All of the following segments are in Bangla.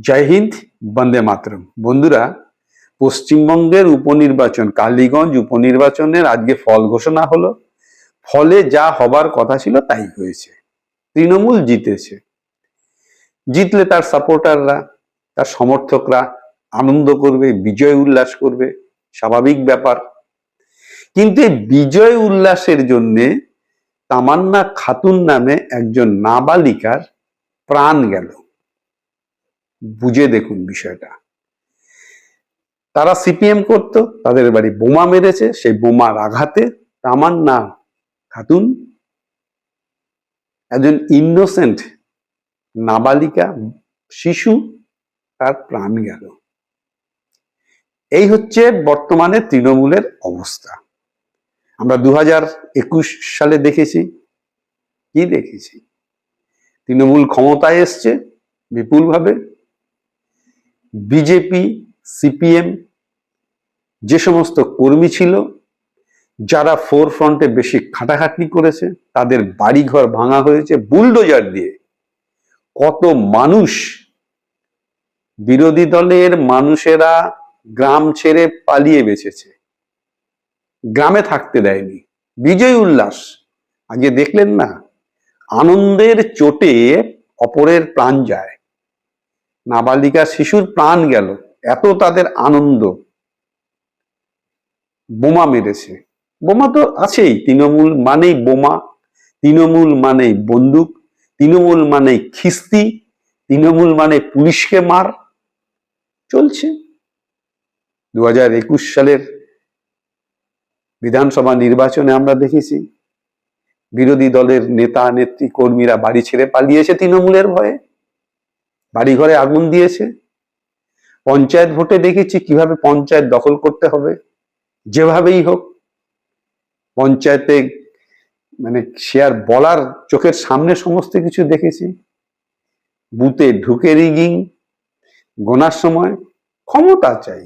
জয় হিন্দ, বন্দে মাতরম। বন্ধুরা, পশ্চিমবঙ্গের উপনির্বাচন, কালীগঞ্জ উপনির্বাচনের আজকে ফল ঘোষণা হলো। ফলে যা হবার কথা ছিল তাই হয়েছে। তৃণমূল জিতেছে। জিতলে তার সাপোর্টাররা তার সমর্থকরা আনন্দ করবে, বিজয় উল্লাস করবে, স্বাভাবিক ব্যাপার। কিন্তু বিজয় উল্লাসের জন্যে তামান্না খাতুন নামে একজন নাবালিকার প্রাণ গেল। বুঝে দেখুন বিষয়টা। তারা সিপিএম করত, তাদের বাড়ি বোমা মেরেছে, সেই বোমার আঘাতে তামান্না খাতুন একজন ইনোসেন্ট নাবালিকা শিশু তার প্রাণ গেল। এই হচ্ছে বর্তমানে তৃণমূলের অবস্থা। আমরা দু হাজার একুশ সালে দেখেছি। কি দেখেছি? তৃণমূল ক্ষমতায় এসছে বিপুলভাবে। বিজেপি, সিপিএম, যে সমস্ত কর্মী ছিল, যারা ফোর ফ্রন্টে বেশি খাটাখাটনি করেছে, তাদের বাড়িঘর ভাঙা হয়েছে, বুলডোজার দিয়ে। কত মানুষ বিরোধী দলের মানুষেরা গ্রাম ছেড়ে পালিয়ে বেঁচেছে। গ্রামে থাকতে দেয়নি। বিজয় উল্লাস আজকে দেখলেন না? আনন্দের চোটে অপরের প্রাণ যায়। নাবালিকা শিশুর প্রাণ গেল। এত তাদের আনন্দ। বোমা মেরেছে। বোমা তো আছেই। তৃণমূল মানেই বোমা, তৃণমূল মানেই বন্দুক, তৃণমূল মানেই খিস্তি, তৃণমূল মানে পুলিশকে মার। চলছে। দু হাজার একুশ সালের বিধানসভা নির্বাচনে আমরা দেখেছি, বিরোধী দলের নেতা, নেত্রী, কর্মীরা বাড়ি ছেড়ে পালিয়েছে তৃণমূলের ভয়ে। বাড়িঘরে আগুন দিয়েছে। পঞ্চায়েত ভোটে দেখেছি কীভাবে পঞ্চায়েত দখল করতে হবে। যেভাবেই হোক, পঞ্চায়েতে মানে সে আর বলার চোখের সামনে সমস্ত কিছু দেখেছি। বুথে ঢুকে রিগিং গোনার সময় ক্ষমতা চাই।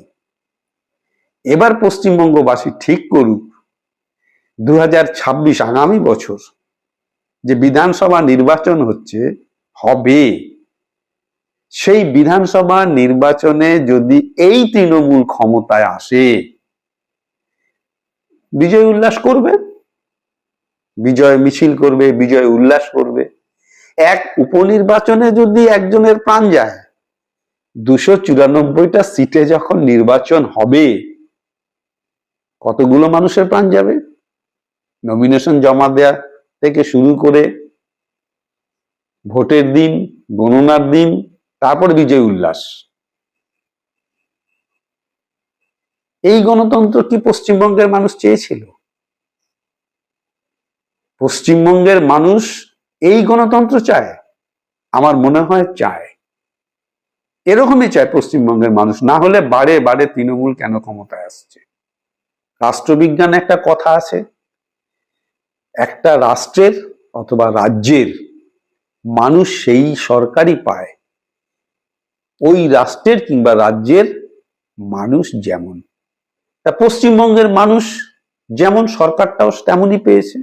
এবার পশ্চিমবঙ্গবাসী ঠিক করুক দু আগামী বছর যে বিধানসভা নির্বাচন হচ্ছে হবে সেই বিধানসভা নির্বাচনে যদি এই তৃণমূল ক্ষমতায় আসে, বিজয় উল্লাস করবে? বিজয় মিছিল করবে, বিজয় উল্লাস করবে। এক উপনির্বাচনে যদি একজনের প্রাণ যায়, দুশো চুরানব্বইটা সিটে যখন নির্বাচন হবে, কতগুলো মানুষের প্রাণ যাবে? নমিনেশন জমা দেয়া থেকে শুরু করে ভোটের দিন, গণনার দিন তারপর বিজয় উল্লাস। এই গণতন্ত্র কি পশ্চিমবঙ্গের মানুষ চেয়েছিল? পশ্চিমবঙ্গের মানুষ এই গণতন্ত্র চায়, আমার মনে হয় চায়। এরকমই চায় পশ্চিমবঙ্গের মানুষ, না হলে বারে বারে তৃণমূল কেন ক্ষমতায় আসছে? রাষ্ট্রবিজ্ঞানে একটা কথা আছে, একটা রাষ্ট্রের অথবা রাজ্যের মানুষ সেই সরকারই পায়। ওই রাষ্ট্রের কিংবা রাজ্যের মানুষ যেমন। তা পশ্চিমবঙ্গের মানুষ যেমন সরকারটাও তেমনই পেয়েছে।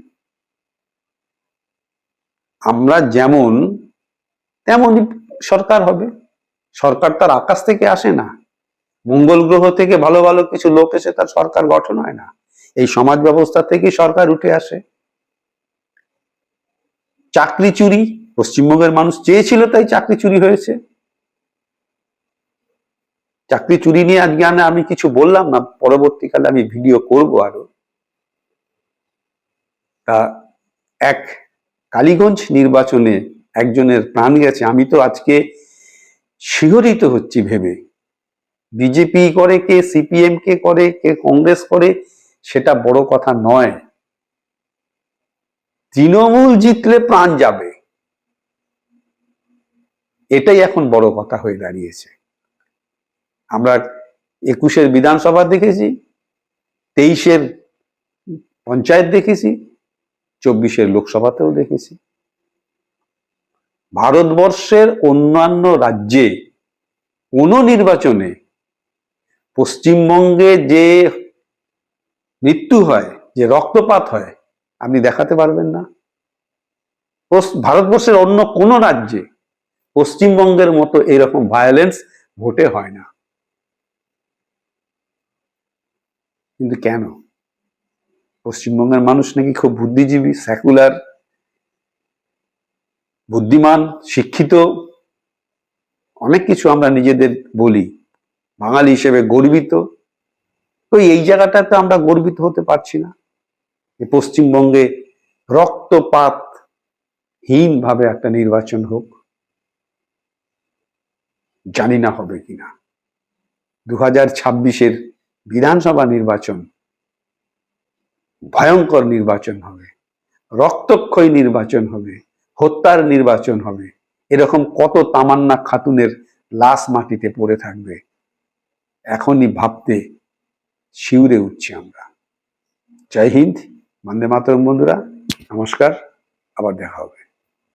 আমরা যেমন তেমনই সরকার হবে। সরকার তার আকাশ থেকে আসে না। মঙ্গল গ্রহ থেকে ভালো ভালো কিছু লোক এসে তার সরকার গঠন হয় না। এই সমাজ ব্যবস্থা থেকে সরকার উঠে আসে। চাকরি চুরি, পশ্চিমবঙ্গের মানুষ চেয়েছিল তাই চাকরি চুরি হয়েছে। চাকরি চুরি নিয়ে আজকে আমি আমি কিছু বললাম না, পরবর্তীকালে আমি ভিডিও করব আরও। তা এক কালীগঞ্জ নির্বাচনে একজনের প্রাণ গেছে। আমি তো আজকে শিহরিত হচ্ছি ভেবে। বিজেপি করে কে সিপিএম কে করে, কে কংগ্রেস করে, সেটা বড় কথা নয়। তৃণমূল জিতলে প্রাণ যাবে। এটাই এখন বড় কথা হয়ে দাঁড়িয়েছে। আমরা একুশের বিধানসভা দেখেছি, তেইশের পঞ্চায়েত দেখেছি, চব্বিশের লোকসভাতেও দেখেছি। ভারতবর্ষের অন্যান্য রাজ্যে কোনো নির্বাচনে পশ্চিমবঙ্গে যে মৃত্যু হয়, যে রক্তপাত হয়, আপনি দেখাতে পারবেন না। ভারতবর্ষের অন্য কোনো রাজ্যে পশ্চিমবঙ্গের মতো এরকম ভায়োলেন্স ভোটে হয় না। কিন্তু কেন? পশ্চিমবঙ্গের মানুষ নাকি খুব বুদ্ধিজীবী সেকুলার বুদ্ধিমান, শিক্ষিত? অনেক কিছু আমরা নিজেদের বলি। বাঙালি হিসেবে গর্বিত। তো এই জায়গাটাতে আমরা গর্বিত হতে পারছি না। যে পশ্চিমবঙ্গে রক্তপাত হীন ভাবে একটা নির্বাচন হোক, জানি না হবে কিনা। দু হাজার ছাব্বিশের বিধানসভা নির্বাচন, ভয়ঙ্কর নির্বাচন হবে, রক্তক্ষয়ী নির্বাচন হবে, হত্যার নির্বাচন হবে, এরকম কত তামান্না খাতুনের লাশ মাটিতে পড়ে থাকবে, এখনই ভাবতে শিউরে উঠছি আমরা। জয় হিন্দ, বন্দে মাতরম বন্ধুরা, নমস্কার, আবার দেখা হবে।